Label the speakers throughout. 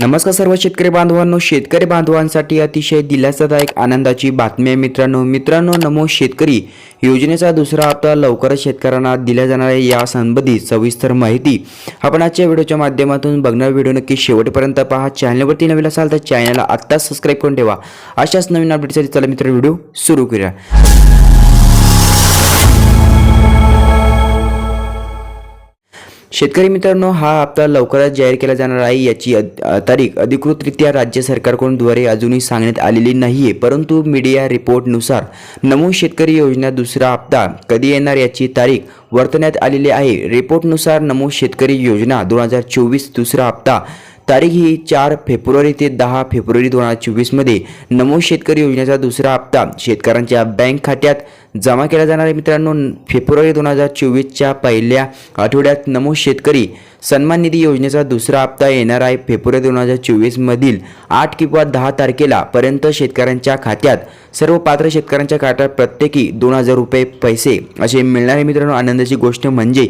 Speaker 1: नमस्कार सर्व शेतकरी बांधवांनो शेतकरी बांधवांसाठी अतिशय दिलासादायक आनंदाची बातमी आहे मित्रांनो. मित्रांनो नमो शेतकरी योजनेचा दुसरा हप्ता लवकरच शेतकऱ्यांना दिल्या जाणार आहे या संबंधित सविस्तर माहिती आपण आजच्या व्हिडिओच्या माध्यमातून बघणार. व्हिडिओ नक्की शेवटपर्यंत पहा. चॅनलवरती नवीन असाल तर चॅनलला आत्ताच सबस्क्राईब करून ठेवा. अशाच नवीन अपडेटसाठी चला मित्र व्हिडिओ सुरू करूया. शेतकरी मित्रांनो हा हप्ता लवकरच जाहीर केला जाणार आहे याची अ, तारीख. अधिकृतरित्या राज्य सरकारकडून द्वारे अजूनही सांगण्यात आलेली नाही आहे परंतु मीडिया रिपोर्टनुसार नमो शेतकरी योजना दुसरा हप्ता कधी येणार याची तारीख वर्तवण्यात आलेली आहे. रिपोर्टनुसार नमो शेतकरी योजना दोन हजार चोवीस दुसरा हप्ता तारीख ही चार फेब्रुवारी ते दहा फेब्रुवारी दोन हजार चोवीसमध्ये नमो शेतकरी योजनेचा दुसरा हप्ता शेतकऱ्यांच्या बँक खात्यात जमा केला जाणार आहे. मित्रांनो फेब्रुवारी दोन हजार चोवीसच्या पहिल्या आठवड्यात नमो शेतकरी सन्मान निधी योजनेचा दुसरा हप्ता येणार आहे. फेब्रुवारी दोन हजार चोवीसमधील आठ किंवा दहा तारखेला पर्यंत शेतकऱ्यांच्या खात्यात सर्व पात्र शेतकऱ्यांच्या खात्यात प्रत्येकी दोन हजार रुपये पैसे असे मिळणार आहे. मित्रांनो आनंदाची गोष्ट म्हणजे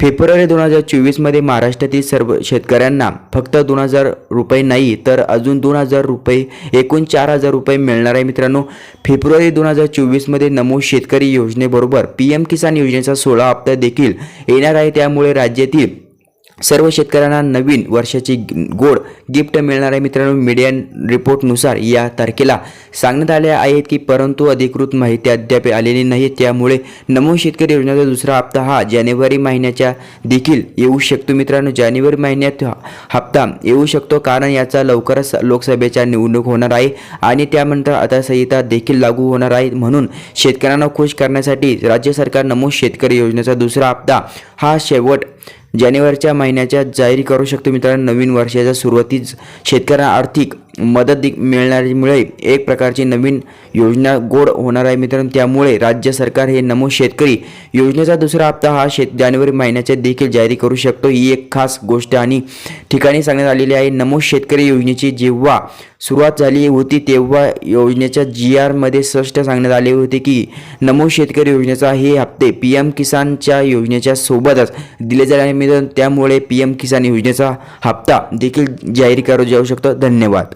Speaker 1: फेब्रुवारी दोन हजार चोवीसमध्ये महाराष्ट्रातील सर्व शेतकऱ्यांना फक्त दोन हजार रुपये नाही तर अजून दोन हजार रुपये एकूण चार हजार रुपये मिळणार आहे मित्रांनो. फेब्रुवारी दोन हजार चोवीसमध्ये नमो शेतकरी योजनेबरोबर पी एम किसान योजनेचा सोळा हप्ता देखील येणार आहे. त्यामुळे राज्यातील सर्व शेतकऱ्यांना नवीन वर्षाची गोड गिफ्ट मिळणार आहे. मित्रांनो मीडिया रिपोर्टनुसार या तारखेला सांगण्यात आले आहेत की परंतु अधिकृत माहिती अद्याप आलेली नाही. त्यामुळे नमो शेतकरी योजनेचा दुसरा हप्ता हा जानेवारी महिन्याच्या देखील येऊ शकतो. मित्रांनो जानेवारी महिन्यात हा हप्ता येऊ शकतो कारण याचा लवकरच लोकसभेच्या निवडणूक होणार आहे आणि त्यानंतर आचारसंहिता देखील लागू होणार आहे. म्हणून शेतकऱ्यांना खुश करण्यासाठी राज्य सरकार नमो शेतकरी योजनेचा दुसरा हप्ता हा शेवट जानेवारीच्या महिन्याच्या जाहीर करू शकतो मित्रांनो. नवीन वर्षाच्या सुरुवातीच शेतकऱ्यांना आर्थिक मदत मिळणारीमुळे एक प्रकारची नवीन योजना गोड होणार आहे मित्रांनो. त्यामुळे राज्य सरकार हे नमो शेतकरी योजनेचा दुसरा हप्ता हा शेत जानेवारी महिन्याच्या देखील जारी करू शकतो. ही एक खास गोष्ट आणि ठिकाणी सांगण्यात आलेली आहे. नमो शेतकरी योजनेची जेव्हा सुरुवात झाली होती तेव्हा योजनेच्या जी आरमध्ये स्पष्ट सांगण्यात आले होते की नमो शेतकरी योजनेचा हे हप्ते पी एम किसानच्या योजनेच्या सोबतच दिले जाणार आहे मित्रांनो. त्यामुळे पी एम किसान योजनेचा हप्ता देखील जाहीर करू जाऊ शकतो. धन्यवाद.